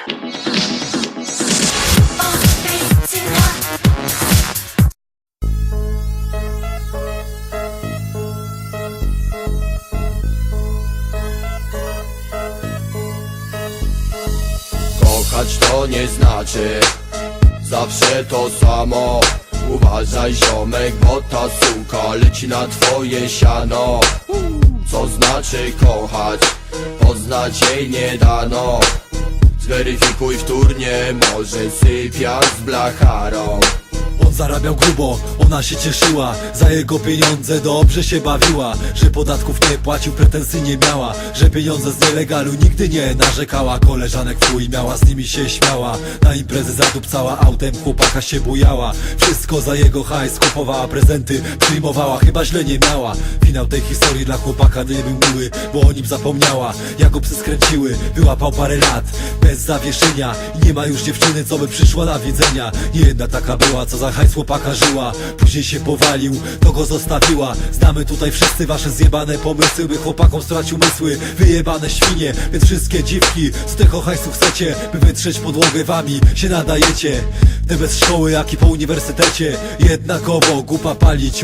Kochać to nie znaczy Zawsze to samo. Uważaj ziomek, bo ta suka Leci na twoje siano. Co znaczy kochać Poznać jej nie dano Zweryfikuj wtórnie Może sypia z blacharą. On zarabiał grubo, ona się cieszyła Za jego pieniądze dobrze się bawiła. Że podatków nie płacił, pretensji nie miała Że pieniądze z nielegalu nigdy nie narzekała. Koleżanek w miała, z nimi się śmiała. Na imprezy zadupcała autem, chłopaka się bujała. Wszystko za jego hajs, kupowała prezenty Przyjmowała, chyba źle nie miała. Finał tej historii dla chłopaka nie był miły Bo o nim zapomniała, jak go psy skręciły Wyłapał parę lat, bez zawieszenia. Nie ma już dziewczyny, co by przyszła na widzenia. Nie jedna taka była, co za hajs chłopaka żyła. Później się powalił, to go zostawiła. Znamy tutaj wszyscy wasze zjebane pomysły By chłopakom stracił mysły, wyjebane świnie Więc wszystkie dziwki, z tego hajsu chcecie By wytrzeć podłogę wami, się nadajecie Te bez szkoły, jak i po uniwersytecie. Jednakowo, głupa palić